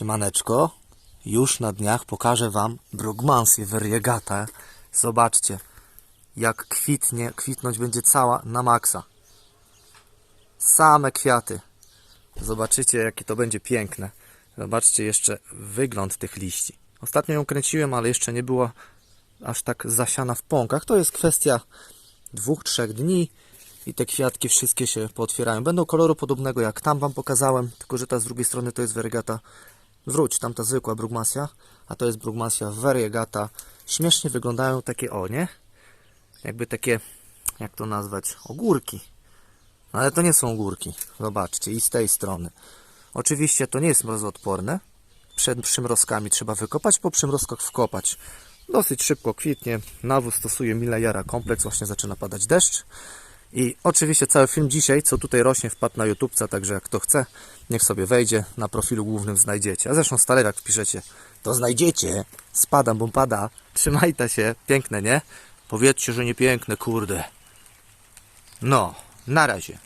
Siemaneczko, już na dniach pokażę Wam Brugmansję variegata. Zobaczcie, jak kwitnie, kwitnąć będzie cała na maksa. Same kwiaty. Zobaczycie, jakie to będzie piękne. Zobaczcie jeszcze wygląd tych liści. Ostatnio ją kręciłem, ale jeszcze nie była aż tak zasiana w pąkach. To jest kwestia dwóch, trzech dni i te kwiatki wszystkie się pootwierają. Będą koloru podobnego jak tam Wam pokazałem, tylko że ta z drugiej strony to jest variegata. Wróć, tamta zwykła brugmasja, a to jest brugmasja variegata. Śmiesznie wyglądają takie o, nie? Jakby takie, jak to nazwać, ogórki. No ale to nie są ogórki. Zobaczcie, i z tej strony. Oczywiście to nie jest mrozoodporne. Przed przymrozkami trzeba wykopać, po przymrozkach wkopać. Dosyć szybko kwitnie. Nawóz stosuje Milajara kompleks, właśnie zaczyna padać deszcz. I oczywiście cały film dzisiaj, co tutaj rośnie, wpadł na YouTubca, także jak kto chce, niech sobie wejdzie, na profilu głównym znajdziecie. A zresztą stale jak wpiszecie, to znajdziecie. Spadam, bo pada. Się. Piękne, nie? Powiedzcie, że nie piękne, kurde. No, na razie.